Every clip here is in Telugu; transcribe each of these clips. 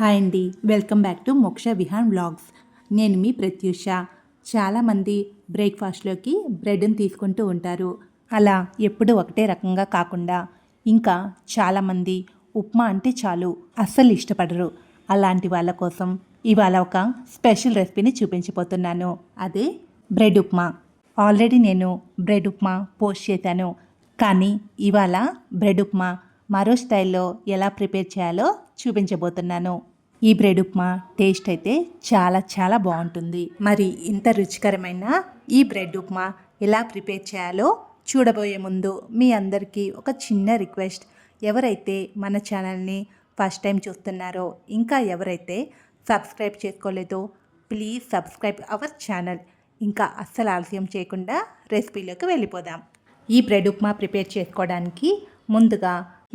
హాయ్ అండి. వెల్కమ్ బ్యాక్ టు మోక్ష విహాన్ బ్లాగ్స్ నేను మీ ప్రత్యూష. చాలామంది బ్రేక్ఫాస్ట్లోకి బ్రెడ్ని తీసుకుంటూ ఉంటారు. అలా ఎప్పుడు ఒకటే రకంగా కాకుండా ఇంకా చాలామంది ఉప్మా అంటే చాలు అస్సలు ఇష్టపడరు. అలాంటి వాళ్ళ కోసం ఇవాళ ఒక స్పెషల్ రెసిపీని చూపించబోతున్నాను. అదే బ్రెడ్ ఉప్మా. ఆల్రెడీ నేను బ్రెడ్ ఉప్మా పోస్ట్ చేశాను. కానీ ఇవాళ బ్రెడ్ ఉప్మా మరో స్టైల్లో ఎలా ప్రిపేర్ చేయాలో చూపించబోతున్నాను. ఈ బ్రెడ్ ఉప్మా టేస్ట్ అయితే చాలా చాలా బాగుంటుంది. మరి ఇంత రుచికరమైన ఈ బ్రెడ్ ఉప్మా ఎలా ప్రిపేర్ చేయాలో చూడబోయే ముందు మీ అందరికీ ఒక చిన్న రిక్వెస్ట్. ఎవరైతే మన ఛానల్ని ఫస్ట్ టైం చూస్తున్నారో ఇంకా ఎవరైతే సబ్స్క్రైబ్ చేసుకోలేదో ప్లీజ్ సబ్స్క్రైబ్ అవర్ ఛానల్. ఇంకా అస్సలు ఆలస్యం చేయకుండా రెసిపీలోకి వెళ్ళిపోదాం. ఈ బ్రెడ్ ఉప్మా ప్రిపేర్ చేసుకోవడానికి ముందుగా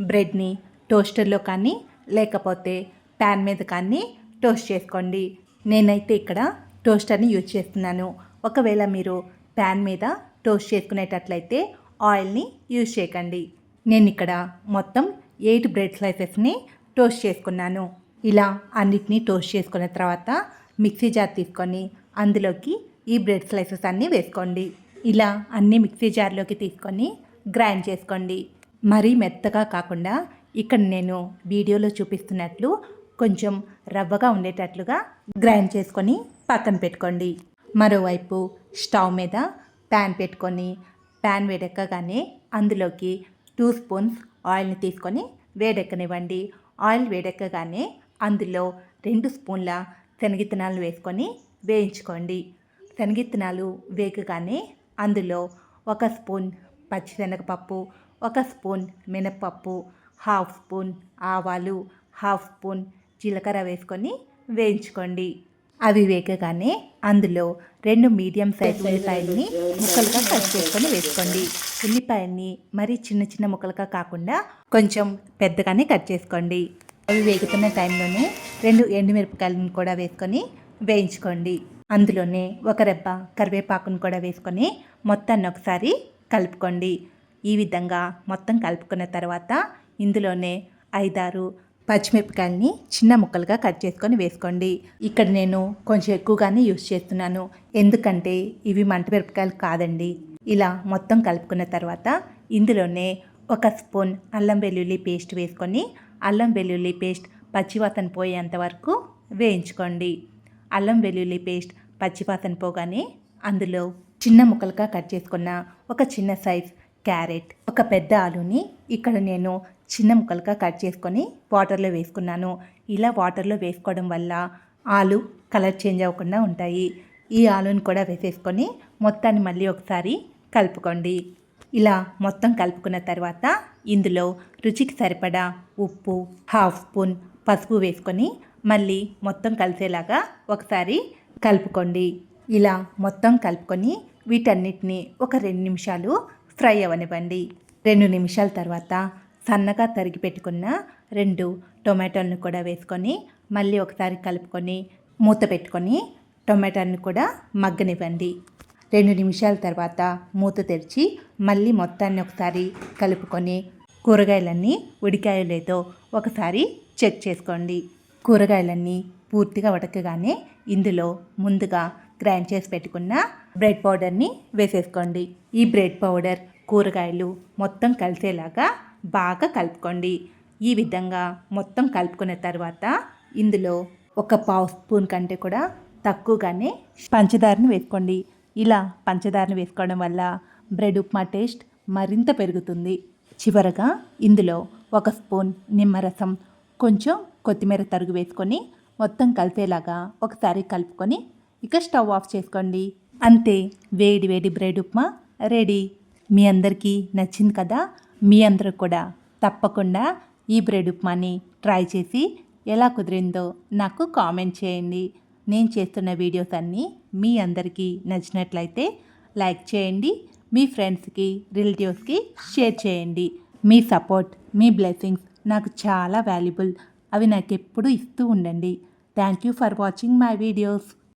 బ్రెడ్ని టోస్టర్లో కానీ లేకపోతే ప్యాన్ మీద కానీ టోస్ట్ చేసుకోండి. నేనైతే ఇక్కడ టోస్టర్ని యూజ్ చేస్తున్నాను. ఒకవేళ మీరు ప్యాన్ మీద టోస్ట్ చేసుకునేటట్లయితే ఆయిల్ని యూజ్ చేయకండి. నేను ఇక్కడ మొత్తం ఎయిట్ బ్రెడ్ స్లైసెస్ని టోస్ట్ చేసుకున్నాను. ఇలా అన్నిటినీ టోస్ట్ చేసుకున్న తర్వాత మిక్సీ జార్ తీసుకొని అందులోకి ఈ బ్రెడ్ స్లైసెస్ అన్నీ వేసుకోండి. ఇలా అన్ని మిక్సీ జార్లోకి తీసుకొని గ్రైండ్ చేసుకోండి. మరీ మెత్తగా కాకుండా ఇక్కడ నేను వీడియోలో చూపిస్తున్నట్లు కొంచెం రవ్వగా ఉండేటట్లుగా గ్రైండ్ చేసుకొని పక్కన పెట్టుకోండి. మరోవైపు స్టవ్ మీద ప్యాన్ పెట్టుకొని ప్యాన్ వేడెక్కగానే అందులోకి టూ స్పూన్స్ ఆయిల్ని తీసుకొని వేడెక్కనివ్వండి. ఆయిల్ వేడెక్కగానే అందులో రెండు స్పూన్ల శనగిత్తనాలు వేసుకొని వేయించుకోండి. శనగిత్తనాలు వేగగానే అందులో ఒక స్పూన్ పచ్చిశనగపప్పు ఒక స్పూన్ మినప్పప్పు హాఫ్ స్పూన్ ఆవాలు హాఫ్ స్పూన్ జీలకర్ర వేసుకొని వేయించుకోండి. అవి వేగగానే అందులో రెండు మీడియం సైజ్ ఉల్లిపాయల్ని ముక్కలుగా కట్ చేసుకొని వేసుకోండి. ఉల్లిపాయల్ని మరీ చిన్న చిన్న ముక్కలుగా కాకుండా కొంచెం పెద్దగానే కట్ చేసుకోండి. అవి వేగుతున్న టైంలోనే రెండు ఎండుమిరపకాయలను కూడా వేసుకొని వేయించుకోండి. అందులోనే ఒక రెబ్బ కరివేపాకును కూడా వేసుకొని మొత్తాన్ని ఒకసారి కలుపుకోండి. ఈ విధంగా మొత్తం కలుపుకున్న తర్వాత ఇందులోనే ఐదారు పచ్చిమిరపకాయలని చిన్న ముక్కలుగా కట్ చేసుకొని వేసుకోండి. ఇక్కడ నేను కొంచెం ఎక్కువగానే యూస్ చేస్తున్నాను. ఎందుకంటే ఇవి మంట మిరపకాయలు కాదండి. ఇలా మొత్తం కలుపుకున్న తర్వాత ఇందులోనే ఒక స్పూన్ అల్లం వెల్లుల్లి పేస్ట్ వేసుకొని అల్లం వెల్లుల్లి పేస్ట్ పచ్చివాసన పోయేంత వరకు వేయించుకోండి. అల్లం వెల్లుల్లి పేస్ట్ పచ్చివాసన పోగానే అందులో చిన్న ముక్కలుగా కట్ చేసుకున్న ఒక చిన్న సైజ్ క్యారెట్ ఒక పెద్ద ఆలుని ఇక్కడ నేను చిన్న ముక్కలుగా కట్ చేసుకొని వాటర్లో వేసుకున్నాను. ఇలా వాటర్లో వేసుకోవడం వల్ల ఆలు కలర్ చేంజ్ అవ్వకుండా ఉంటాయి. ఈ ఆలుని కూడా వేసేసుకొని మొత్తాన్ని మళ్ళీ ఒకసారి కలుపుకోండి. ఇలా మొత్తం కలుపుకున్న తర్వాత ఇందులో రుచికి సరిపడా ఉప్పు హాఫ్ స్పూన్ పసుపు వేసుకొని మళ్ళీ మొత్తం కలిసేలాగా ఒకసారి కలుపుకోండి. ఇలా మొత్తం కలుపుకొని వీటన్నిటిని ఒక రెండు నిమిషాలు ఫ్రై అవ్వనివ్వండి రెండు నిమిషాల తర్వాత సన్నగా తరిగి పెట్టుకున్న రెండు టొమాటోలను కూడా వేసుకొని మళ్ళీ ఒకసారి కలుపుకొని మూత పెట్టుకొని టొమాటోని కూడా మగ్గనివ్వండి. రెండు నిమిషాల తర్వాత మూత తెరిచి మళ్ళీ మొత్తాన్ని ఒకసారి కలుపుకొని కూరగాయలన్నీ ఉడికాయో లేదో ఒకసారి చెక్ చేసుకోండి. కూరగాయలన్నీ పూర్తిగా ఉడకగానే ఇందులో ముందుగా గ్రైండ్ చేసి పెట్టుకున్న బ్రెడ్ పౌడర్ని వేసేసుకోండి. ఈ బ్రెడ్ పౌడర్ కూరగాయలు మొత్తం కలిసేలాగా బాగా కలుపుకోండి. ఈ విధంగా మొత్తం కలుపుకున్న తర్వాత ఇందులో ఒక పావు స్పూన్ కంటే కూడా తక్కువగానే పంచదారని వేసుకోండి. ఇలా పంచదారని వేసుకోవడం వల్ల బ్రెడ్ ఉప్మా టేస్ట్ మరింత పెరుగుతుంది. చివరగా ఇందులో ఒక స్పూన్ నిమ్మరసం కొంచెం కొత్తిమీర తరుగు వేసుకొని మొత్తం కలిసేలాగా ఒకసారి కలుపుకొని ఇక స్టవ్ ఆఫ్ చేసుకోండి. అంతే వేడి వేడి బ్రెడ్ ఉప్మా రెడీ. మీ అందరికీ నచ్చింది కదా? మీ అందరూ కూడా తప్పకుండా ఈ బ్రెడ్ ఉప్మాని ట్రై చేసి ఎలా కుదిరిందో నాకు కామెంట్ చేయండి. నేను చేస్తున్న వీడియోస్ అన్నీ మీ అందరికీ నచ్చినట్లయితే లైక్ చేయండి మీ ఫ్రెండ్స్కి రిలేటివ్స్కి షేర్ చేయండి. మీ సపోర్ట్ మీ బ్లెస్సింగ్స్ నాకు చాలా వాల్యుబుల్. అవి నాకు ఎప్పుడు ఇస్తూ ఉండండి. Thank you for watching my videos.